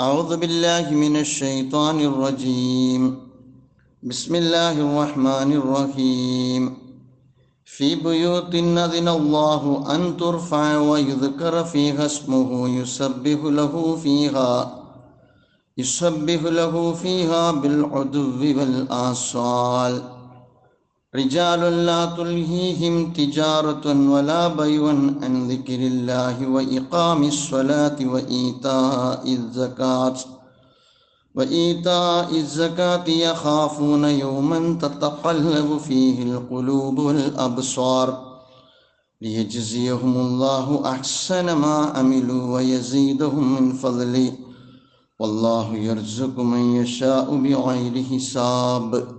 أعوذ بالله من الشيطان الرجيم. بسم الله الرحمن الرحيم. في بيوت أذن الله أن ترفع ويذكر فيها اسمه يسبح له فيها يسبح له فيها بالعدو والآصال. رجال لا تلهيهم تجارة ولا بيع عن ذكر الله وإقام الصلاة وإيتاء الزكاة. وإيتاء الزكاة يخافون يوما تتقلب فيه القلوب والأبصار. ليجزيهم الله أحسن ما عملوا ويزيدهم من فضله. والله يرزق من يشاء بغير حساب.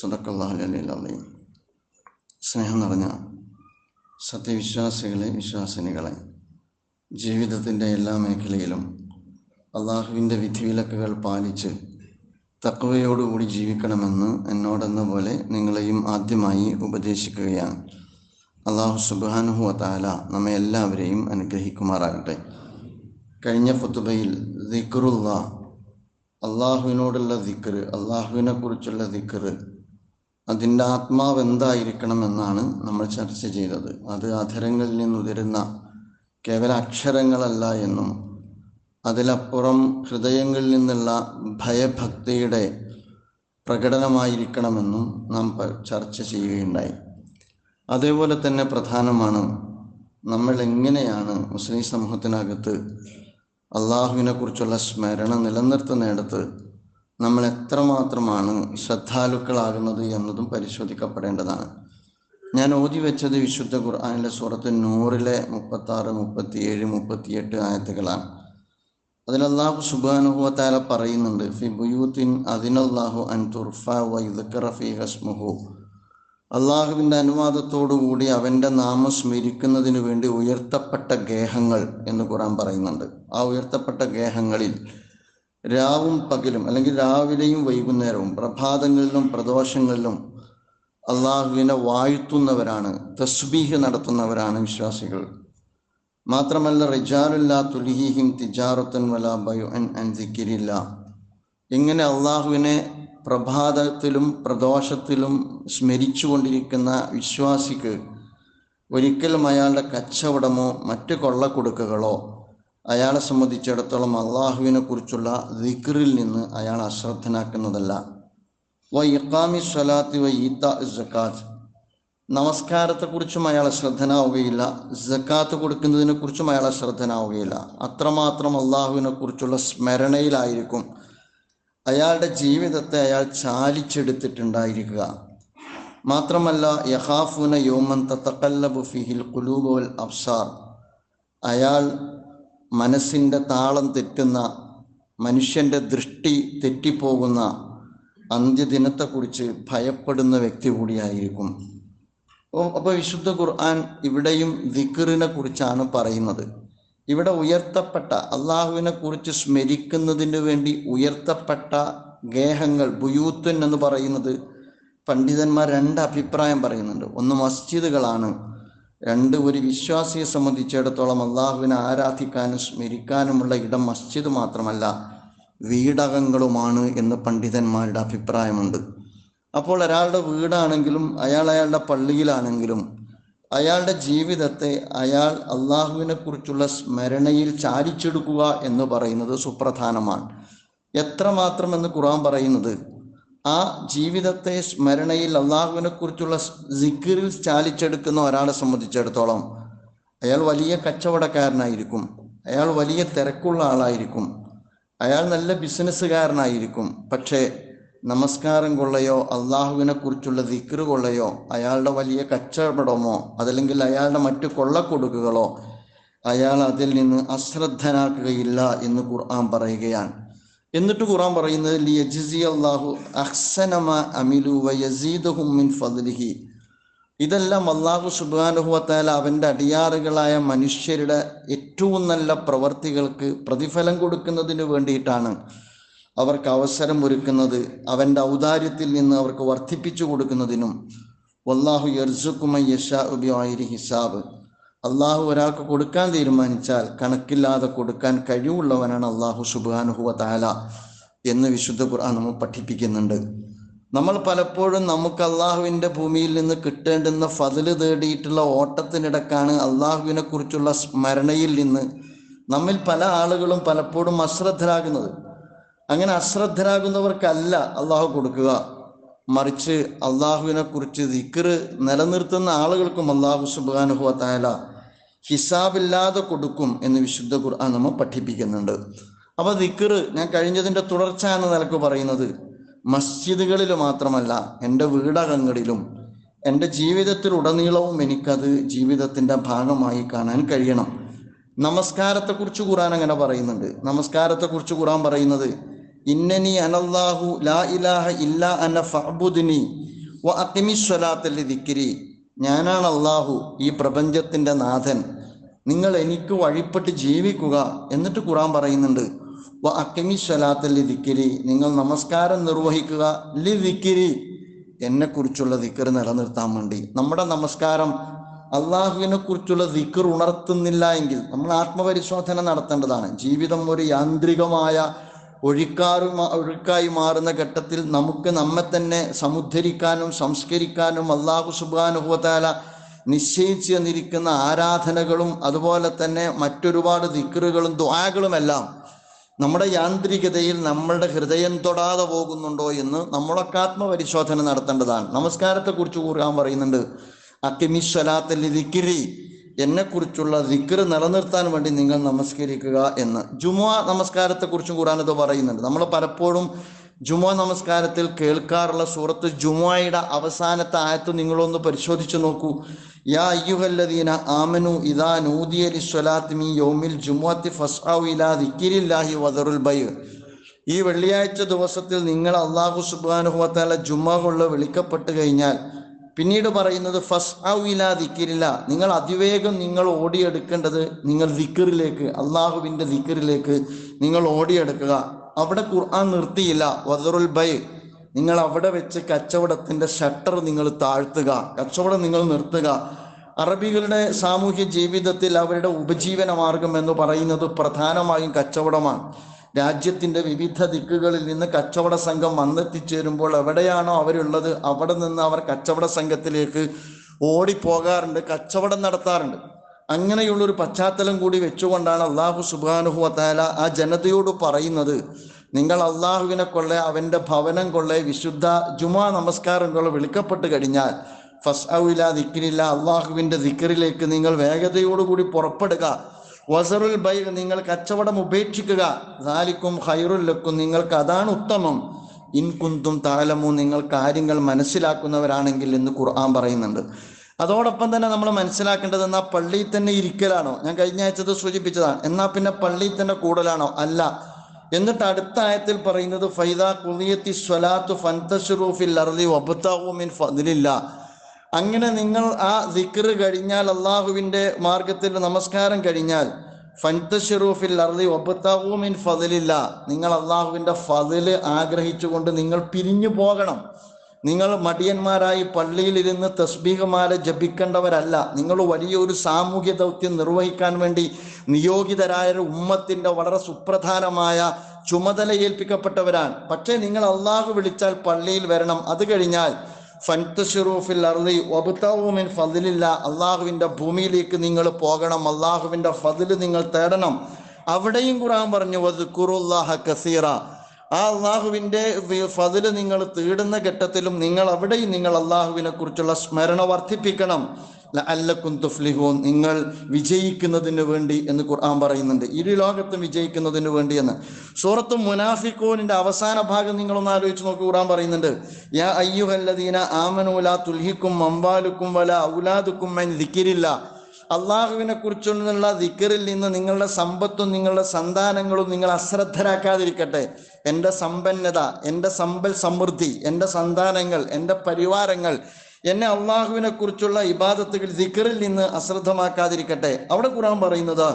സുഡക്കല്ലാഹുലീം സ്നേഹം നിറഞ്ഞ സത്യവിശ്വാസികളെ വിശ്വാസിനികളെ ജീവിതത്തിന്റെ എല്ലാ മേഖലയിലും അള്ളാഹുവിന്റെ വിധിവിലക്കുകൾ പാലിച്ച് തക്കവയോടുകൂടി ജീവിക്കണമെന്ന് എന്നോടെന്ന പോലെ നിങ്ങളെയും ആദ്യമായി ഉപദേശിക്കുകയാണ്. അള്ളാഹു സുബാനുഹു അതാല നമ്മെ എല്ലാവരെയും അനുഗ്രഹിക്കുമാറാകട്ടെ. കഴിഞ്ഞ ഫുത്തുബയിൽ ദിക്റുള്ള അള്ളാഹുവിനോടുള്ള ദിക്റ് അള്ളാഹുവിനെ കുറിച്ചുള്ള ദിക്റ് അതിന്റെ ആത്മാവ് എന്തായിരിക്കണം എന്നാണ് നമ്മൾ ചർച്ച ചെയ്തത്. അത് അധരങ്ങളിൽ നിന്നുതിരുന്ന കേവല അക്ഷരങ്ങളല്ല എന്നും അതിലപ്പുറം ഹൃദയങ്ങളിൽ നിന്നുള്ള ഭയഭക്തിയുടെ പ്രകടനമായിരിക്കണമെന്നും നാം ചർച്ച ചെയ്യുകയുണ്ടായി. അതേപോലെ തന്നെ പ്രധാനമാണ് നമ്മൾ എങ്ങനെയാണ് മുസ്ലിം സമൂഹത്തിനകത്ത് അള്ളാഹുവിനെ കുറിച്ചുള്ള സ്മരണ നിലനിർത്തുന്നിടത്ത് നമ്മൾ എത്രമാത്രമാണ് ശ്രദ്ധാലുക്കളാകുന്നത് എന്നതും പരിശോധിക്കപ്പെടേണ്ടതാണ്. ഞാൻ ഓതി വെച്ചത് വിശുദ്ധ ഖുർആാനിലെ സൂറത്ത് നൂറിലെ മുപ്പത്തി ആറ് മുപ്പത്തിയേഴ് മുപ്പത്തിയെട്ട് ആയത്തുകളാണ്. അതിൽ അള്ളാഹു സുബാനുഹുവത്താല പറയുന്നുണ്ട് ഫി ബുയൂത്തിൻ അതിനല്ലാഹു അൻ തുർഫ വൈദക്കറഫി ഹസ്മുഹു അള്ളാഹുവിന്റെ അനുവാദത്തോടു കൂടി അവന്റെ നാമം സ്മരിക്കുന്നതിന് വേണ്ടി ഉയർത്തപ്പെട്ട ഗേഹങ്ങൾ എന്ന് ഖുറാൻ പറയുന്നുണ്ട്. ആ ഉയർത്തപ്പെട്ട ഗേഹങ്ങളിൽ രാവും പകലും അല്ലെങ്കിൽ രാവിലെയും വൈകുന്നേരവും പ്രഭാതങ്ങളിലും പ്രദോഷങ്ങളിലും അള്ളാഹുവിനെ വാഴ്ത്തുന്നവരാണ് തസ്ബീഹ് നടത്തുന്നവരാണ് വിശ്വാസികൾ. മാത്രമല്ല റിജാലുല്ലാ തുലിഹിഹിം തിജാറത്തൻ വല ബയു അൻ അൻസിക്കിരില്ല ഇങ്ങനെ അള്ളാഹുവിനെ പ്രഭാതത്തിലും പ്രദോഷത്തിലും സ്മരിച്ചുകൊണ്ടിരിക്കുന്ന വിശ്വാസിക്ക് ഒരിക്കലും അയാളുടെ കച്ചവടമോ മറ്റ് കൊള്ളക്കൊടുക്കുകളോ അയാളെ സംബന്ധിച്ചിടത്തോളം അള്ളാഹുവിനെ കുറിച്ചുള്ള ദിക്റിൽ നിന്ന് അയാൾ അശ്രദ്ധനാക്കുന്നതല്ല. വ ഇഖാമി സ്വലാത്തി വ ഈത്ത ജക്കാത്ത് നമസ്കാരത്തെക്കുറിച്ചും അയാൾ ശ്രദ്ധനാവുകയില്ല ജക്കാത്ത് കൊടുക്കുന്നതിനെ കുറിച്ചും അയാൾ ശ്രദ്ധനാവുകയില്ല അത്രമാത്രം അള്ളാഹുവിനെ കുറിച്ചുള്ള സ്മരണയിലായിരിക്കും അയാളുടെ ജീവിതത്തെ അയാൾ ചാലിച്ചെടുത്തിട്ടുണ്ടായിരിക്കുക. മാത്രമല്ല യഹാഫുന യോമൻ തത്തക്കല്ലബു ഫിഹിൽ വൽ അബ്സാർ. അയാൾ മനസ്സിന്റെ താളം തെറ്റുന്ന മനുഷ്യന്റെ ദൃഷ്ടി തെറ്റിപ്പോകുന്ന അന്ത്യദിനത്തെക്കുറിച്ച് ഭയപ്പെടുന്ന വ്യക്തി കൂടിയായിരിക്കും. അപ്പോൾ വിശുദ്ധ ഖുർആൻ ഇവിടെയും ദിക്കറിനെ കുറിച്ചാണ് പറയുന്നത്. ഇവിടെ ഉയർത്തപ്പെട്ട അള്ളാഹുവിനെ കുറിച്ച് സ്മരിക്കുന്നതിന് വേണ്ടി ഉയർത്തപ്പെട്ട ഗേഹങ്ങൾ ബുയൂത്തൻ എന്ന് പറയുന്നത് പണ്ഡിതന്മാർ രണ്ട് അഭിപ്രായം പറയുന്നുണ്ട്. ഒന്ന് മസ്ജിദുകളാണ് രണ്ട് ഒരു വിശ്വാസിയെ സംബന്ധിച്ചിടത്തോളം അള്ളാഹുവിനെ ആരാധിക്കാനും സ്മരിക്കാനുമുള്ള ഇടം മസ്ജിദ് മാത്രമല്ല വീടകങ്ങളുമാണ് എന്ന് പണ്ഡിതന്മാരുടെ അഭിപ്രായമുണ്ട്. അപ്പോൾ ഒരാളുടെ വീടാണെങ്കിലും അയാൾ അയാളുടെ പള്ളിയിലാണെങ്കിലും അയാളുടെ ജീവിതത്തെ അയാൾ അള്ളാഹുവിനെ കുറിച്ചുള്ള സ്മരണയിൽ ചാരിച്ചെടുക്കുക എന്ന് പറയുന്നത് സുപ്രധാനമാണ്. എത്രമാത്രം എന്ന് ഖുറാൻ പറയുന്നത്? ആ ജീവിതത്തെ സ്മരണയിൽ അള്ളാഹുവിനെ കുറിച്ചുള്ള സിക്കിറിൽ ചാലിച്ചെടുക്കുന്ന ഒരാളെ സംബന്ധിച്ചിടത്തോളം അയാൾ വലിയ കച്ചവടക്കാരനായിരിക്കും. അയാൾ വലിയ തിരക്കുള്ള ആളായിരിക്കും. അയാൾ നല്ല ബിസിനസ്സുകാരനായിരിക്കും. പക്ഷേ നമസ്കാരം കൊള്ളയോ അള്ളാഹുവിനെ കുറിച്ചുള്ള ദിക്റ് കൊള്ളയോ അയാളുടെ വലിയ കച്ചവടമോ അതല്ലെങ്കിൽ അയാളുടെ മറ്റു കൊള്ളക്കൊടുക്കുകളോ അയാൾ അതിൽ നിന്ന് അശ്രദ്ധനാക്കുകയില്ല എന്ന് ഖുർആൻ പറയുകയാണ്. എന്നിട്ട് ഖുറാൻ പറയുന്നത് അഹ്സനമ അമിലു മിൻ ഫദ്ലിഹി. ഇതെല്ലാം അള്ളാഹു സുബാനുഹുവത്താൽ അവന്റെ അടിയാറുകളായ മനുഷ്യരുടെ ഏറ്റവും നല്ല പ്രവർത്തികൾക്ക് പ്രതിഫലം കൊടുക്കുന്നതിന് വേണ്ടിയിട്ടാണ് അവർക്ക് അവസരം ഒരുക്കുന്നത് അവന്റെ ഔദാര്യത്തിൽ നിന്ന് അവർക്ക് വർദ്ധിപ്പിച്ചു കൊടുക്കുന്നതിനും. വല്ലാഹു യർസുക്കുമ യഷാ ഉബിയായിരി ഹിസാബ്. അള്ളാഹു ഒരാൾക്ക് കൊടുക്കാൻ തീരുമാനിച്ചാൽ കണക്കില്ലാതെ കൊടുക്കാൻ കഴിവുള്ളവനാണ് അള്ളാഹു സുബാനുഹുവ താല എന്ന് വിശുദ്ധ ഖുർആൻ നമ്മൾ പഠിപ്പിക്കുന്നുണ്ട്. നമ്മൾ പലപ്പോഴും നമുക്ക് അള്ളാഹുവിന്റെ ഭൂമിയിൽ നിന്ന് കിട്ടേണ്ടുന്ന ഫതിൽ തേടിയിട്ടുള്ള ഓട്ടത്തിനിടക്കാണ് അള്ളാഹുവിനെ കുറിച്ചുള്ള സ്മരണയിൽ നിന്ന് നമ്മിൽ പല ആളുകളും പലപ്പോഴും അശ്രദ്ധരാകുന്നത്. അങ്ങനെ അശ്രദ്ധരാകുന്നവർക്കല്ല അള്ളാഹു കൊടുക്കുക. മറിച്ച് അള്ളാഹുവിനെ കുറിച്ച് ദിക്കറ് നിലനിർത്തുന്ന ആളുകൾക്കും അള്ളാഹു സുബാനുഹുവ താല ഹിസാബില്ലാതെ കൊടുക്കും എന്ന് വിശുദ്ധ ഖുർആൻ നമ്മൾ പഠിപ്പിക്കുന്നുണ്ട്. അപ്പൊ ദിക്കറ് ഞാൻ കഴിഞ്ഞതിന്റെ തുടർച്ച എന്ന നിലയ്ക്ക് പറയുന്നത്. മസ്ജിദുകളിൽ മാത്രമല്ല എന്റെ വീടകങ്ങളിലും എന്റെ ജീവിതത്തിൽ ഉടനീളവും എനിക്കത് ജീവിതത്തിന്റെ ഭാഗമായി കാണാൻ കഴിയണം. നമസ്കാരത്തെക്കുറിച്ച് ഖുറാൻ അങ്ങനെ പറയുന്നുണ്ട്. നമസ്കാരത്തെക്കുറിച്ച് ഖുറാൻ പറയുന്നത് ഇന്നനി അനല്ലാഹു ലാ ഇലാഹ ഇല്ലാ അന ഫഅബുദ്നി വ അഖിമി സ്വലാത്തല്ലി ദിക്രി. ഞാനാണ് അള്ളാഹു ഈ പ്രപഞ്ചത്തിന്റെ നാഥൻ. നിങ്ങൾ എനിക്ക് വഴിപ്പെട്ട് ജീവിക്കുക എന്നിട്ട് ഖുറാൻ പറയുന്നുണ്ട്. വ അക്കമി സ്വലാത്ത ദിക്കിരി നിങ്ങൾ നമസ്കാരം നിർവഹിക്കുക ലി എന്നെക്കുറിച്ചുള്ള എന്നെ കുറിച്ചുള്ള ദിക്കർ നിലനിർത്താൻ വേണ്ടി. നമ്മുടെ നമസ്കാരം അള്ളാഹുവിനെ കുറിച്ചുള്ള ദിക്കർ ഉണർത്തുന്നില്ല എങ്കിൽ നമ്മൾ ആത്മപരിശോധന നടത്തേണ്ടതാണ്. ജീവിതം ഒരു യാന്ത്രികമായ ഒഴുക്കാറു ഒഴുക്കായി മാറുന്ന ഘട്ടത്തിൽ നമുക്ക് നമ്മെ തന്നെ സമുദ്ധരിക്കാനും സംസ്കരിക്കാനും അള്ളാഹു സുബാനുഭവത്താല നിശ്ചയിച്ചു തന്നിരിക്കുന്ന ആരാധനകളും അതുപോലെ തന്നെ മറ്റൊരുപാട് ദിക്കറുകളും ദ്വാകളുമെല്ലാം നമ്മുടെ യാന്ത്രികതയിൽ നമ്മളുടെ ഹൃദയം തൊടാതെ പോകുന്നുണ്ടോ എന്ന് നമ്മളൊക്കെ ആത്മപരിശോധന നടത്തേണ്ടതാണ്. നമസ്കാരത്തെ കുറിച്ച് കൂറാൻ പറയുന്നുണ്ട് അക്കിമിസ്വലാത്തല്ലി ദിക്കിരി എന്നെ കുറിച്ചുള്ള ദിക്കർ നിലനിർത്താൻ വേണ്ടി നിങ്ങൾ നമസ്കരിക്കുക എന്ന്. ജുമുഅ നമസ്കാരത്തെക്കുറിച്ചും കുറിച്ചും ഇത് പറയുന്നുണ്ട്. നമ്മൾ പലപ്പോഴും ജുമുഅ നമസ്കാരത്തിൽ കേൾക്കാറുള്ള സൂറത്ത് ജുമുഅയുടെ അവസാനത്തെ ആയത്ത് നിങ്ങളൊന്ന് പരിശോധിച്ചു നോക്കൂ. യാ അയ്യുഹല്ലദീന ആമനു ഇദാ നൂദിയ ലിസ്വലാത്തി യോമിൽ ജുമുഅത്തി ഫസ്ഔ ഇലാ ദിക്രില്ലാഹി വദറുൽ ബൈ ഈ വെള്ളിയാഴ്ച ദിവസത്തിൽ നിങ്ങൾ അള്ളാഹു സുബാനുഹുവത്താല ജുമാ കൊള്ള വിളിക്കപ്പെട്ട് കഴിഞ്ഞാൽ പിന്നീട് പറയുന്നത് ഫസ് ഔല ദിക്കിരില്ല നിങ്ങൾ അതിവേഗം നിങ്ങൾ ഓടിയെടുക്കേണ്ടത് നിങ്ങൾ ദിക്കറിലേക്ക് അള്ളാഹുവിന്റെ ദിക്കറിലേക്ക് നിങ്ങൾ ഓടിയെടുക്കുക. അവിടെ ഖുർആൻ നിർത്തിയില്ല. വദറുൽ ബൈ നിങ്ങൾ അവിടെ വെച്ച് കച്ചവടത്തിന്റെ ഷട്ടർ നിങ്ങൾ താഴ്ത്തുക കച്ചവടം നിങ്ങൾ നിർത്തുക. അറബികളുടെ സാമൂഹ്യ ജീവിതത്തിൽ അവരുടെ ഉപജീവന മാർഗം എന്ന് പറയുന്നത് പ്രധാനമായും കച്ചവടമാണ്. രാജ്യത്തിന്റെ വിവിധ ദിക്കുകളിൽ നിന്ന് കച്ചവട സംഘം വന്നെത്തിച്ചേരുമ്പോൾ എവിടെയാണോ അവരുള്ളത് അവിടെ നിന്ന് അവർ കച്ചവട സംഘത്തിലേക്ക് ഓടിപ്പോകാറുണ്ട് കച്ചവടം നടത്താറുണ്ട്. അങ്ങനെയുള്ള ഒരു പശ്ചാത്തലം കൂടി വെച്ചുകൊണ്ടാണ് അള്ളാഹു സുബാനുഹു താല ആ ജനതയോട് പറയുന്നത് നിങ്ങൾ അള്ളാഹുവിനെ കൊള്ളെ അവന്റെ ഭവനം കൊള്ളെ വിശുദ്ധ ജുമാ നമസ്കാരം കൊള്ള വിളിക്കപ്പെട്ട് കഴിഞ്ഞാൽ ഫസ് ഔല ദിക്കിനില്ല അള്ളാഹുവിന്റെ ദിക്കറിലേക്ക് നിങ്ങൾ വേഗതയോടുകൂടി പുറപ്പെടുക വസറുൽ ബൈ നിങ്ങൾ കച്ചവടം ഉപേക്ഷിക്കുക. ദാലിക്കും ഹൈറുല്ലക്കും നിങ്ങൾക്ക് അതാണ് ഉത്തമം. ഇൻകുന്തും താലമു നിങ്ങൾ കാര്യങ്ങൾ മനസ്സിലാക്കുന്നവരാണെങ്കിൽ എന്ന് ഖുർആൻ പറയുന്നുണ്ട്. അതോടൊപ്പം തന്നെ നമ്മൾ മനസ്സിലാക്കേണ്ടത് എന്നാൽ പള്ളിയിൽ തന്നെ ഇരിക്കലാണോ? ഞാൻ കഴിഞ്ഞ ആഴ്ചത് സൂചിപ്പിച്ചതാണ്. എന്നാൽ പിന്നെ പള്ളിയിൽ തന്നെ കൂടലാണോ? അല്ല. എന്നിട്ട് അടുത്ത ആയത്തിൽ പറയുന്നത് ഫൈദ കുനിയത്തി സ്വലാത്തു ഫൻതഷുറൂഫിൽ അർദി വബത്താവു മിൻ ഫദ്ലില്ല. അങ്ങനെ നിങ്ങൾ ആ ദിക്ർ കഴിഞ്ഞാൽ അള്ളാഹുവിന്റെ മാർഗത്തിൽ നമസ്കാരം കഴിഞ്ഞാൽ ഫൻതഷറൂഫിൽ അർദി ഒബത്താവൂമിൻ ഫതിലില്ല നിങ്ങൾ അള്ളാഹുവിന്റെ ഫതിൽ ആഗ്രഹിച്ചുകൊണ്ട് നിങ്ങൾ പിരിഞ്ഞു പോകണം. നിങ്ങൾ മടിയന്മാരായി പള്ളിയിൽ പള്ളിയിലിരുന്ന് തസ്ബീഹമാല ജപിക്കേണ്ടവരല്ല. നിങ്ങൾ വലിയൊരു സാമൂഹ്യ ദൗത്യം നിർവഹിക്കാൻ വേണ്ടി നിയോഗിതരായ ഒരു ഉമ്മത്തിന്റെ വളരെ സുപ്രധാനമായ ചുമതല ഏൽപ്പിക്കപ്പെട്ടവരാണ് പക്ഷേ നിങ്ങൾ അള്ളാഹു വിളിച്ചാൽ പള്ളിയിൽ വരണം. അത് കഴിഞ്ഞാൽ അള്ളാഹുവിന്റെ ഭൂമിയിലേക്ക് നിങ്ങൾ പോകണം. അള്ളാഹുവിന്റെ ഫതിൽ നിങ്ങൾ തേടണം. അവിടെയും ഖുറാൻ പറഞ്ഞു വത് കുറുല്ലാഹ കസീറ. ആ അള്ളാഹുവിന്റെ ഫതിൽ നിങ്ങൾ തേടുന്ന ഘട്ടത്തിലും നിങ്ങൾ അവിടെയും നിങ്ങൾ അള്ളാഹുവിനെ കുറിച്ചുള്ള സ്മരണ വർദ്ധിപ്പിക്കണം. അല്ലക്കും തുഫ്ലിഹൂൻ നിങ്ങൾ വിജയിക്കുന്നതിന് വേണ്ടി എന്ന് ഖുർആൻ പറയുന്നുണ്ട്. ഇരു ലോകത്തും വിജയിക്കുന്നതിന് വേണ്ടി എന്ന്. സൂറത്ത് മുനാഫിഖൂനിന്റെ അവസാന ഭാഗം നിങ്ങളൊന്ന് ആലോചിച്ച് നോക്കി ഖുർആൻ പറയുന്നുണ്ട് യാ അയ്യുഹല്ലദീന ആമനൂല തുൽഹിക്കും മമ്പാലുക്കും വല ഔലാദുക്കും ദിക്കിരില്ല. അള്ളാഹുവിനെ കുറിച്ചുള്ള ദിക്കറിൽ നിന്ന് നിങ്ങളുടെ സമ്പത്തും നിങ്ങളുടെ സന്താനങ്ങളും നിങ്ങൾ അശ്രദ്ധരാക്കാതിരിക്കട്ടെ. എന്റെ സമ്പന്നത എന്റെ സമ്പൽ സമൃദ്ധി എന്റെ സന്താനങ്ങൾ എന്റെ പരിവാരങ്ങൾ എന്നെ അള്ളാഹുവിനെ കുറിച്ചുള്ള ഇബാദത്തുകൾ ദിക്കറിൽ നിന്ന് അശ്രദ്ധമാക്കാതിരിക്കട്ടെ. അവിടെ ഖുറാൻ പറയുന്നത്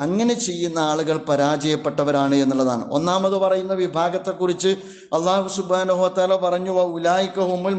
അങ്ങനെ ചെയ്യുന്ന ആളുകൾ പരാജയപ്പെട്ടവരാണ് എന്നുള്ളതാണ്. ഒന്നാമത് പറയുന്ന വിഭാഗത്തെക്കുറിച്ച് അള്ളാഹു സുബാനുഹോത്താല പറഞ്ഞു ഉലായിക്ക ഹുമുൽ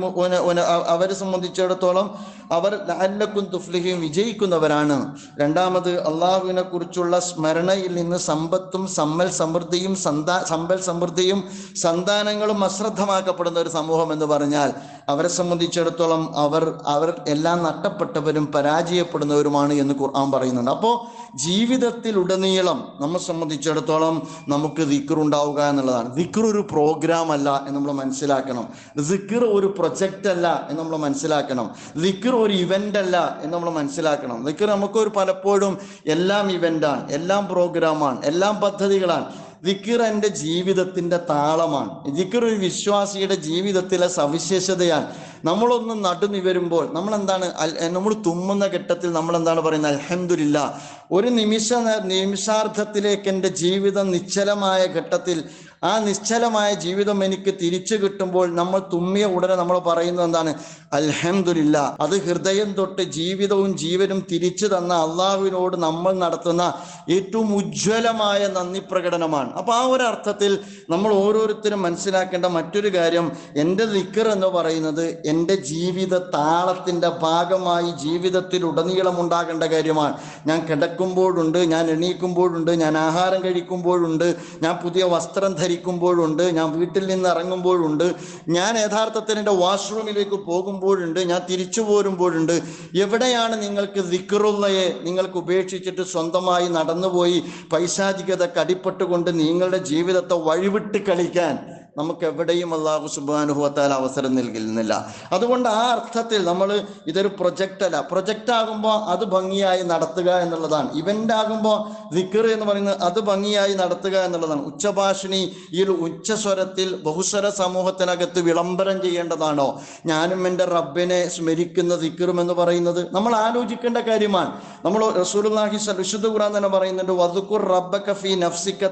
അവരെ സംബന്ധിച്ചിടത്തോളം അവർ ലാലക്കും തുഫ്ലിഹയും വിജയിക്കുന്നവരാണ്. രണ്ടാമത് അള്ളാഹുവിനെ കുറിച്ചുള്ള സ്മരണയിൽ നിന്ന് സമ്പത്തും സമ്മൽ സമൃദ്ധിയും സന്താ സമ്പൽ സമൃദ്ധിയും സന്താനങ്ങളും അശ്രദ്ധമാക്കപ്പെടുന്ന ഒരു സമൂഹം എന്ന് പറഞ്ഞാൽ അവരെ സംബന്ധിച്ചിടത്തോളം അവർ അവർ എല്ലാം നഷ്ടപ്പെട്ടവരും പരാജയപ്പെടുന്നവരുമാണ് എന്ന് ഖുർആൻ പറയുന്നുണ്ട്. അപ്പോൾ ജീവിതത്തിലുടനീളം നമ്മെ സംബന്ധിച്ചിടത്തോളം നമുക്ക് ദിക്കർ ഉണ്ടാവുക എന്നുള്ളതാണ്. ദിക്കർ ഒരു പ്രോഗ്രാം അല്ല എന്ന് നമ്മൾ മനസ്സിലാക്കണം. ദിക്കർ ഒരു പ്രൊജക്റ്റ് അല്ല എന്ന് നമ്മൾ മനസ്സിലാക്കണം. ദിക്കർ ഒരു ഇവന്റ് അല്ല എന്ന് നമ്മൾ മനസ്സിലാക്കണം. ദിക്കർ നമുക്കൊരു പലപ്പോഴും എല്ലാം ഇവന്റാണ് എല്ലാം പ്രോഗ്രാമാണ് എല്ലാം പദ്ധതികളാണ്. ദിക്കർ എന്റെ ജീവിതത്തിന്റെ താളമാണ്. ദിക്കർ ഒരു വിശ്വാസിയുടെ ജീവിതത്തിലെ സവിശേഷതയാണ്. നമ്മളൊന്ന് നടുനിവരുമ്പോൾ നമ്മൾ എന്താണ് നമ്മൾ തുമ്മുന്ന ഘട്ടത്തിൽ നമ്മൾ എന്താണ് പറയുന്നത്? അൽഹംദുലില്ല. ഒരു നിമിഷ നിമിഷാർത്ഥത്തിലേക്ക് എന്റെ ജീവിതം നിശ്ചലമായ ഘട്ടത്തിൽ ആ നിശ്ചലമായ ജീവിതം എനിക്ക് തിരിച്ചു കിട്ടുമ്പോൾ നമ്മൾ തുമ്മിയ ഉടനെ നമ്മൾ പറയുന്നത് എന്താണ്? അൽഹംദുലില്ല. അത് ഹൃദയം തൊട്ട് ജീവിതവും ജീവനും തിരിച്ചു തന്ന അള്ളാഹുവിനോട് നമ്മൾ നടത്തുന്ന ഏറ്റവും ഉജ്ജ്വലമായ നന്ദി പ്രകടനമാണ്. അപ്പൊ ആ ഒരു അർത്ഥത്തിൽ നമ്മൾ ഓരോരുത്തരും മനസ്സിലാക്കേണ്ട മറ്റൊരു കാര്യം എന്റെ നിക്കർ എന്ന് പറയുന്നത് എന്റെ ജീവിത താളത്തിന്റെ ഭാഗമായി ജീവിതത്തിൽ ഉടനീളം ഉണ്ടാകേണ്ട കാര്യമാണ്. ഞാൻ കിടക്കുമ്പോഴുണ്ട് ഞാൻ എണീക്കുമ്പോഴുണ്ട് ഞാൻ ആഹാരം കഴിക്കുമ്പോഴുണ്ട് ഞാൻ പുതിയ വസ്ത്രം ധരിക്കുമ്പോഴുണ്ട് ഞാൻ വീട്ടിൽ നിന്ന് ഇറങ്ങുമ്പോഴുണ്ട് ഞാൻ യഥാർത്ഥത്തിൽ എന്റെ വാഷ്റൂമിലേക്ക് പോകുമ്പോഴുണ്ട് ഞാൻ തിരിച്ചു പോരുമ്പോഴുണ്ട് എവിടെയാണ് നിങ്ങൾക്ക് ദിക്കറുള്ളയെ നിങ്ങൾക്ക് ഉപേക്ഷിച്ചിട്ട് സ്വന്തമായി നടന്നുപോയി പൈശാചികത കടിപ്പെട്ടുകൊണ്ട് നിങ്ങളുടെ ജീവിതത്തെ വഴിവിട്ട് കളിക്കാൻ? നമുക്ക് എവിടെയും അള്ളാഹു സുബാനുഭവത്താൽ അവസരം നൽകുന്നില്ല അതുകൊണ്ട് ആ അർത്ഥത്തിൽ നമ്മൾ ഇതൊരു പ്രൊജക്റ്റ് അല്ല. പ്രൊജക്റ്റ് ആകുമ്പോൾ അത് ഭംഗിയായി നടത്തുക എന്നുള്ളതാണ്. ഇവന്റ് ആകുമ്പോൾ ദിക്കർ എന്ന് പറയുന്നത് അത് ഭംഗിയായി നടത്തുക എന്നുള്ളതാണ്. ഉച്ചഭാഷിണി ഈ ഒരു ഉച്ചസ്വരത്തിൽ ബഹുസ്വര സമൂഹത്തിനകത്ത് വിളംബരം ചെയ്യേണ്ടതാണോ? ഞാനും എന്റെ റബ്ബിനെ സ്മരിക്കുന്ന ദിക്കറും എന്ന് പറയുന്നത് നമ്മൾ ആലോചിക്കേണ്ട കാര്യമാണ്. നമ്മൾ സ്വ- വിശുദ്ധ ഖുറാൻ തന്നെ പറയുന്നുണ്ട് വദുക്കുർ റബ്ബക ഫീ നഫ്സിക